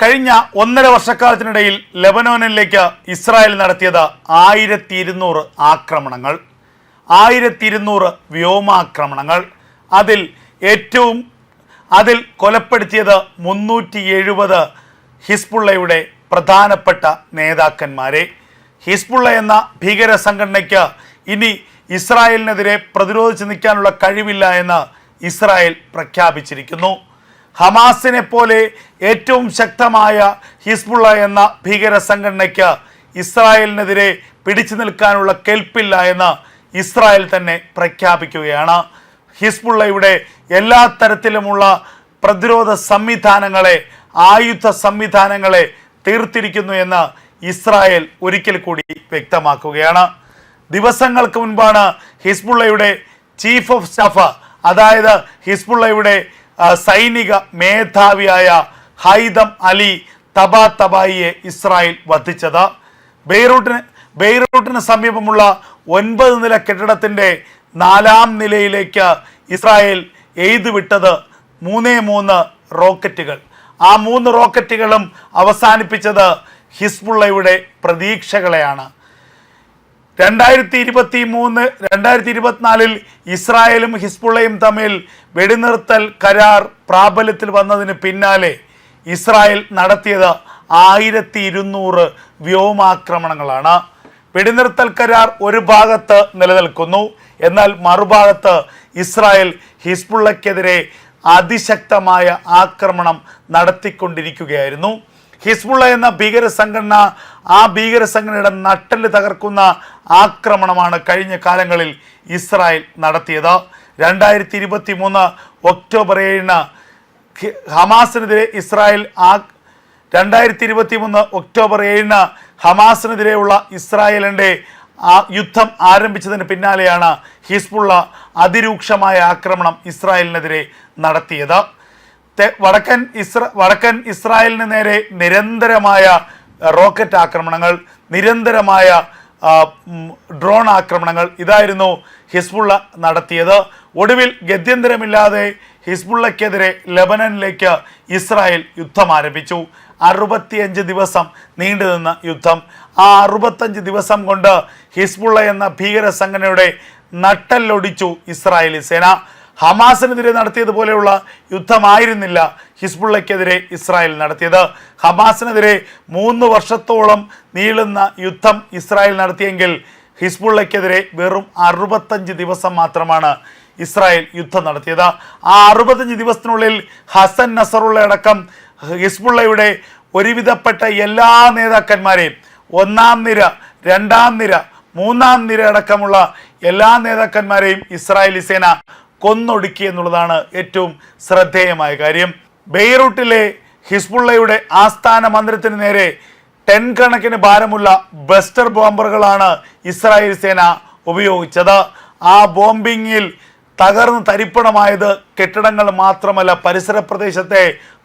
കഴിഞ്ഞ ഒന്നര വർഷക്കാലത്തിനിടയിൽ ലെബനോനിലേക്ക് ഇസ്രായേൽ നടത്തിയത് ആയിരത്തി ഇരുന്നൂറ് ആക്രമണങ്ങൾ ആയിരത്തി ഇരുന്നൂറ് വ്യോമാക്രമണങ്ങൾ. അതിൽ ഏറ്റവും അതിൽ കൊലപ്പെടുത്തിയത് മുന്നൂറ്റി എഴുപത് ഹിസ്ബുള്ളയുടെ പ്രധാനപ്പെട്ട നേതാക്കന്മാരെ. ഹിസ്ബുള്ള എന്ന ഭീകര സംഘടനയ്ക്ക് ഇനി ഇസ്രായേലിനെതിരെ പ്രതിരോധിച്ച് നിൽക്കാനുള്ള കഴിവില്ല എന്ന് ഇസ്രായേൽ പ്രഖ്യാപിച്ചിരിക്കുന്നു. ഹമാസിനെ പോലെ ഏറ്റവും ശക്തമായ ഹിസ്ബുള്ള എന്ന ഭീകര സംഘടനയ്ക്ക് ഇസ്രായേലിനെതിരെ പിടിച്ചു നിൽക്കാനുള്ള കെൽപ്പില്ല എന്ന് ഇസ്രായേൽ തന്നെ പ്രഖ്യാപിക്കുകയാണ്. ഹിസ്ബുള്ളയുടെ എല്ലാ തരത്തിലുമുള്ള പ്രതിരോധ സംവിധാനങ്ങളെ ആയുധ സംവിധാനങ്ങളെ തീർത്തിരിക്കുന്നു എന്ന് ഇസ്രായേൽ ഒരിക്കൽ കൂടി വ്യക്തമാക്കുകയാണ്. ദിവസങ്ങൾക്ക് മുൻപാണ് ഹിസ്ബുള്ളയുടെ ചീഫ് ഓഫ് സ്റ്റാഫ് അതായത് ഹിസ്ബുള്ളയുടെ സൈനിക മേധാവിയായ ഹൈദം അലി തബാ തബായിയെ ഇസ്രായേൽ വധിച്ചത്. ബെയ്റൂട്ടിന് ബെയ്റൂട്ടിന് സമീപമുള്ള ഒൻപത് നില കെട്ടിടത്തിന്റെ നാലാം നിലയിലേക്ക് ഇസ്രായേൽ എയ്തു വിട്ടത് മൂന്നേ മൂന്ന് റോക്കറ്റുകൾ. ആ മൂന്ന് റോക്കറ്റുകളും അവസാനിപ്പിച്ചത് ഹിസ്ബുള്ളയുടെ പ്രതീക്ഷകളെയാണ്. രണ്ടായിരത്തി ഇരുപത്തി മൂന്ന് രണ്ടായിരത്തി ഇരുപത്തിനാലിൽ ഇസ്രായേലും ഹിസ്ബുള്ളയും തമ്മിൽ വെടിനിർത്തൽ കരാർ പ്രാബല്യത്തിൽ വന്നതിന് പിന്നാലെ ഇസ്രായേൽ നടത്തിയത് ആയിരത്തി ഇരുന്നൂറ് വ്യോമാക്രമണങ്ങളാണ്. വെടിനിർത്തൽ കരാർ ഒരു ഭാഗത്ത് നിലനിൽക്കുന്നു. എന്നാൽ മറുഭാഗത്ത് ഇസ്രായേൽ ഹിസ്ബുള്ളയ്ക്കെതിരെ അതിശക്തമായ ആക്രമണം നടത്തിക്കൊണ്ടിരിക്കുകയായിരുന്നു. ഹിസ്ബുള്ള എന്ന ഭീകര സംഘടന ആ ഭീകര സംഘടനയുടെ നട്ടൽ തകർക്കുന്ന ആക്രമണമാണ് കഴിഞ്ഞ കാലങ്ങളിൽ ഇസ്രായേൽ നടത്തിയത്. രണ്ടായിരത്തി ഇരുപത്തി മൂന്ന് ഒക്ടോബർ ഏഴിന് ഹമാസിനെതിരെ ഇസ്രായേൽ ആ രണ്ടായിരത്തി ഇരുപത്തി മൂന്ന് ഒക്ടോബർ ഏഴിന് ഹമാസിനെതിരെയുള്ള ഇസ്രായേലിന്റെ ആ യുദ്ധം ആരംഭിച്ചതിന് പിന്നാലെയാണ് ഹിസ്ബുള്ള അതിരൂക്ഷമായ ആക്രമണം ഇസ്രായേലിനെതിരെ നടത്തിയത്. വടക്കൻ ഇസ്ര വടക്കൻ ഇസ്രായേലിന് നേരെ നിരന്തരമായ റോക്കറ്റ് ആക്രമണങ്ങൾ നിരന്തരമായ ഡ്രോൺ ആക്രമണങ്ങൾ ഇതായിരുന്നു ഹിസ്ബുള്ള നടത്തിയത്. ഒടുവിൽ ഗത്യന്തരമില്ലാതെ ഹിസ്ബുള്ളക്കെതിരെ ലബനനിലേക്ക് ഇസ്രായേൽ യുദ്ധം ആരംഭിച്ചു. അറുപത്തിയഞ്ച് ദിവസം നീണ്ടുനിന്ന യുദ്ധം. ആ അറുപത്തഞ്ച് ദിവസം കൊണ്ട് ഹിസ്ബുള്ള എന്ന ഭീകര സംഘടനയുടെ നട്ടല്ലൊടിച്ചു ഇസ്രായേലി സേന. ഹമാസിനെതിരെ നടത്തിയതുപോലെയുള്ള യുദ്ധമായിരുന്നില്ല ഹിസ്ബുള്ളയ്ക്കെതിരെ ഇസ്രായേൽ നടത്തിയത്. ഹമാസിനെതിരെ മൂന്ന് വർഷത്തോളം നീളുന്ന യുദ്ധം ഇസ്രായേൽ നടത്തിയെങ്കിൽ ഹിസ്ബുള്ളയ്ക്കെതിരെ വെറും അറുപത്തഞ്ച് ദിവസം മാത്രമാണ് ഇസ്രായേൽ യുദ്ധം നടത്തിയത്. ആ അറുപത്തഞ്ച് ദിവസത്തിനുള്ളിൽ ഹസൻ നസറുള്ള അടക്കം ഹിസ്ബുള്ളയുടെ ഒരുവിധപ്പെട്ട എല്ലാ നേതാക്കന്മാരെയും ഒന്നാം നിര രണ്ടാം നിര മൂന്നാം നിര അടക്കമുള്ള എല്ലാ നേതാക്കന്മാരെയും ഇസ്രായേലി സേന കൊന്നൊടുക്കി എന്നുള്ളതാണ് ഏറ്റവും ശ്രദ്ധേയമായ കാര്യം. ബെയ്റൂട്ടിലെ ഹിസ്ബുള്ളയുടെ ആസ്ഥാന മന്ദിരത്തിന് നേരെ ടെൻ കണക്കിന് ഭാരമുള്ള ബസ്റ്റർ ബോംബറുകളാണ് ഇസ്രായേൽ സേന ഉപയോഗിച്ചത്. ആ ബോംബിങ്ങിൽ തകർന്ന് തരിപ്പണമായത് കെട്ടിടങ്ങൾ മാത്രമല്ല പരിസര പ്രദേശത്തെ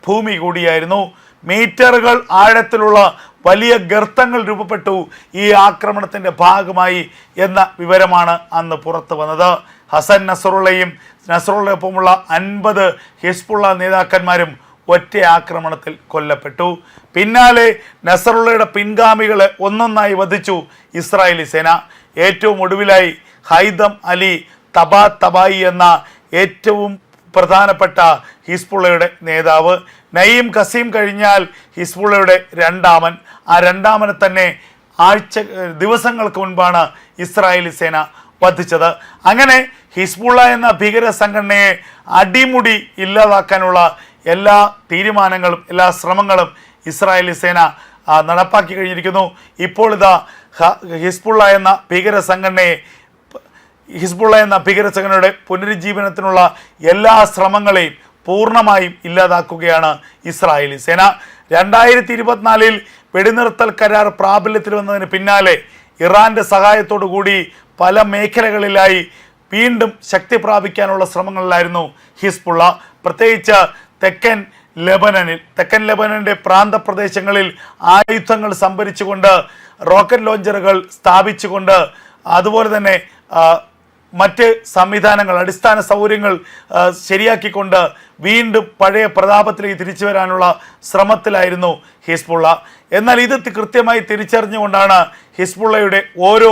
ഭൂമി കൂടിയായിരുന്നു. മീറ്ററുകൾ ആഴത്തിലുള്ള വലിയ ഗർത്തങ്ങൾ രൂപപ്പെട്ടു ഈ ആക്രമണത്തിന്റെ ഭാഗമായി എന്ന വിവരമാണ് അന്ന് പുറത്തു വന്നത്. ഹസൻ നസറുള്ളയും നസറുള്ളയൊപ്പമുള്ള അൻപത് ഹിസ്ബുള്ള നേതാക്കന്മാരും ഒറ്റ ആക്രമണത്തിൽ കൊല്ലപ്പെട്ടു. പിന്നാലെ നസറുള്ളയുടെ പിൻഗാമികളെ ഒന്നൊന്നായി വധിച്ചു ഇസ്രായേലി സേന. ഏറ്റവും ഒടുവിലായി ഹൈദം അലി തബാ തബായി എന്ന ഏറ്റവും പ്രധാനപ്പെട്ട ഹിസ്ബുള്ളയുടെ നേതാവ്. നയീം കസീം കഴിഞ്ഞാൽ ഹിസ്ബുള്ളയുടെ രണ്ടാമൻ. ആ രണ്ടാമനെ തന്നെ ആഴ്ച ദിവസങ്ങൾക്ക് മുൻപാണ് ഇസ്രായേലി സേന വധിച്ചത്. അങ്ങനെ ഹിസ്ബുള്ള എന്ന ഭീകര സംഘടനയെ അടിമുടി ഇല്ലാതാക്കാനുള്ള എല്ലാ തീരുമാനങ്ങളും എല്ലാ ശ്രമങ്ങളും ഇസ്രായേലി സേന നടപ്പാക്കി കഴിഞ്ഞിരിക്കുന്നു. ഇപ്പോൾ ഇതാ ഹിസ്ബുള്ള എന്ന ഭീകര സംഘടനയെ ഹിസ്ബുള്ള എന്ന ഭീകര സംഘടനയുടെ പുനരുജ്ജീവനത്തിനുള്ള എല്ലാ ശ്രമങ്ങളെയും പൂർണമായും ഇല്ലാതാക്കുകയാണ് ഇസ്രായേലി സേന. രണ്ടായിരത്തി ഇരുപത്തിനാലിൽ വെടിനിർത്തൽ കരാർ പ്രാബല്യത്തിൽ വന്നതിന് പിന്നാലെ ഇറാന്റെ സഹായത്തോടു കൂടി പല മേഖലകളിലായി വീണ്ടും ശക്തി പ്രാപിക്കാനുള്ള ശ്രമങ്ങളിലായിരുന്നു ഹിസ്ബുള്ള. പ്രത്യേകിച്ച് തെക്കൻ ലെബനനിൽ തെക്കൻ ലെബനന്റെ പ്രാന്തപ്രദേശങ്ങളിൽ ആയുധങ്ങൾ സംഭരിച്ചുകൊണ്ട് റോക്കറ്റ് ലോഞ്ചറുകൾ സ്ഥാപിച്ചുകൊണ്ട് അതുപോലെ തന്നെ മറ്റ് സംവിധാനങ്ങൾ അടിസ്ഥാന സൗകര്യങ്ങൾ ശരിയാക്കിക്കൊണ്ട് വീണ്ടും പഴയ പ്രതാപത്തിലേക്ക് തിരിച്ചു വരാനുള്ള ശ്രമത്തിലായിരുന്നു ഹിസ്ബുള്ള. എന്നാൽ ഇത് കൃത്യമായി തിരിച്ചറിഞ്ഞുകൊണ്ടാണ് ഹിസ്ബുള്ളയുടെ ഓരോ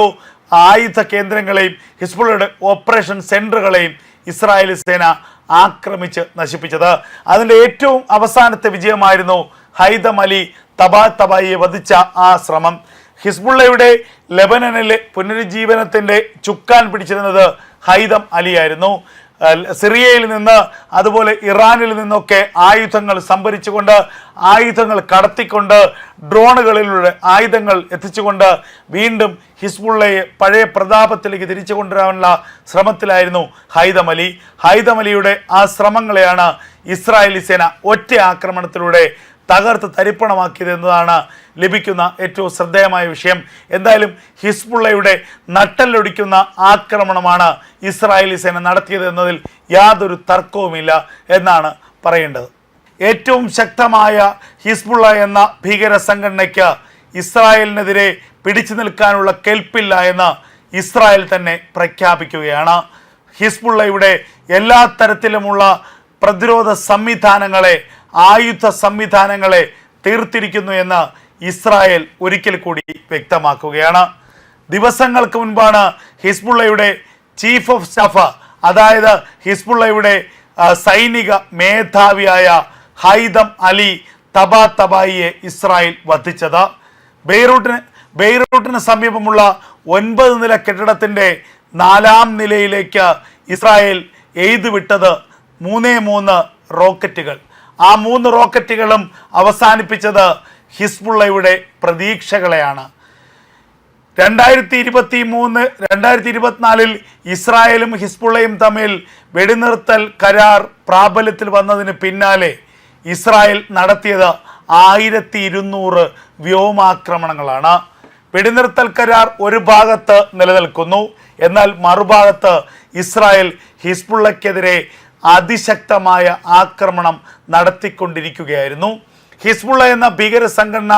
ആയുധ കേന്ദ്രങ്ങളെയും ഹിസ്ബുള്ളയുടെ ഓപ്പറേഷൻ സെന്ററുകളെയും ഇസ്രായേലി സേന ആക്രമിച്ച് നശിപ്പിച്ചത്. അതിന്റെ ഏറ്റവും അവസാനത്തെ വിജയമായിരുന്നു ഹൈദം അലി തബാ തബായിയെ വധിച്ച ആ ശ്രമം. ഹിസ്ബുള്ളയുടെ ലെബനനിലെ പുനരുജ്ജീവനത്തിന്റെ ചുക്കാൻ പിടിച്ചിരുന്നത് ഹൈദം അലിയായിരുന്നു. സിറിയയിൽ നിന്ന് അതുപോലെ ഇറാനിൽ നിന്നൊക്കെ ആയുധങ്ങൾ സംഭരിച്ചുകൊണ്ട് ആയുധങ്ങൾ കടത്തിക്കൊണ്ട് ഡ്രോണുകളിലൂടെ ആയുധങ്ങൾ എത്തിച്ചുകൊണ്ട് വീണ്ടും ഹിസ്ബുള്ളയെ പഴയ പ്രതാപത്തിലേക്ക് തിരിച്ചു കൊണ്ടുവരാനുള്ള ശ്രമത്തിലായിരുന്നു ഹൈദമലി ഹൈദമലിയുടെ ആ ശ്രമങ്ങളെയാണ് ഇസ്രായേലി സേന ഒറ്റ ആക്രമണത്തിലൂടെ തകർത്ത് തരിപ്പണമാക്കിയത് എന്നതാണ് ലഭിക്കുന്ന ഏറ്റവും ശ്രദ്ധേയമായ വിഷയം. എന്തായാലും ഹിസ്ബുള്ളയുടെ നട്ടല്ലൊടിക്കുന്ന ആക്രമണമാണ് ഇസ്രായേലി സേന നടത്തിയത് എന്നതിൽ യാതൊരു തർക്കവുമില്ല എന്നാണ് പറയേണ്ടത്. ഏറ്റവും ശക്തമായ ഹിസ്ബുള്ള എന്ന ഭീകര സംഘടനയ്ക്ക് ഇസ്രായേലിനെതിരെ പിടിച്ചു നിൽക്കാനുള്ള കെൽപ്പില്ല എന്ന് ഇസ്രായേൽ തന്നെ പ്രഖ്യാപിക്കുകയാണ്. ഹിസ്ബുള്ളയുടെ എല്ലാ തരത്തിലുമുള്ള പ്രതിരോധ സംവിധാനങ്ങളെ ആയുധ സംവിധാനങ്ങളെ തീർത്തിരിക്കുന്നു എന്ന് ഇസ്രായേൽ ഒരിക്കൽ കൂടി വ്യക്തമാക്കുകയാണ്. ദിവസങ്ങൾക്ക് മുൻപാണ് ഹിസ്ബുള്ളയുടെ ചീഫ് ഓഫ് സ്റ്റാഫ് അതായത് ഹിസ്ബുള്ളയുടെ സൈനിക മേധാവിയായ ഹൈദം അലി തബാ തബായിയെ ഇസ്രായേൽ വധിച്ചത്. ബെയ്റൂട്ടിന് ബെയ്റൂട്ടിന് സമീപമുള്ള ഒൻപത് നില കെട്ടിടത്തിന്റെ നാലാം നിലയിലേക്ക് ഇസ്രായേൽ എയ്തുവിട്ടത് മൂന്നേ മൂന്ന് റോക്കറ്റുകൾ. ആ മൂന്ന് റോക്കറ്റുകളും അവസാനിപ്പിച്ചത് ഹിസ്ബുള്ളയുടെ പ്രതീക്ഷകളെയാണ്. രണ്ടായിരത്തി ഇരുപത്തി മൂന്ന് രണ്ടായിരത്തി ഇരുപത്തിനാലിൽ ഇസ്രായേലും ഹിസ്ബുള്ളയും തമ്മിൽ വെടിനിർത്തൽ കരാർ പ്രാബല്യത്തിൽ വന്നതിന് പിന്നാലെ ഇസ്രായേൽ നടത്തിയത് ആയിരത്തി ഇരുന്നൂറ് വ്യോമാക്രമണങ്ങളാണ്. വെടിനിർത്തൽ കരാർ ഒരു ഭാഗത്ത് നിലനിൽക്കുന്നു. എന്നാൽ മറുഭാഗത്ത് ഇസ്രായേൽ ഹിസ്ബുള്ളയ്ക്കെതിരെ അതിശക്തമായ ആക്രമണം നടത്തിക്കൊണ്ടിരിക്കുകയായിരുന്നു. ഹിസ്ബുള്ള എന്ന ഭീകര സംഘടന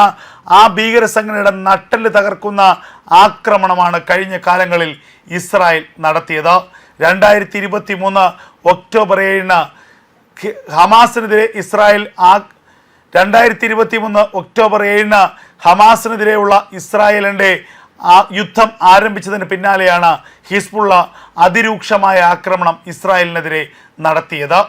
ആ ഭീകര സംഘടനയുടെ നട്ടൽ തകർക്കുന്ന ആക്രമണമാണ് കഴിഞ്ഞ കാലങ്ങളിൽ ഇസ്രായേൽ നടത്തിയത്. രണ്ടായിരത്തി ഇരുപത്തി മൂന്ന് ഒക്ടോബർ ഏഴിന് ഹമാസിനെതിരെ ഇസ്രായേൽ ആ രണ്ടായിരത്തി ഇരുപത്തി മൂന്ന് ഒക്ടോബർ ഏഴിന് ഹമാസിനെതിരെയുള്ള ഇസ്രായേലിന്റെ ആ യുദ്ധം ആരംഭിച്ചതിന് പിന്നാലെയാണ് ഹിസ്ബുള്ള അതിരൂക്ഷമായ ആക്രമണം ഇസ്രായേലിനെതിരെ നടത്തിയത്.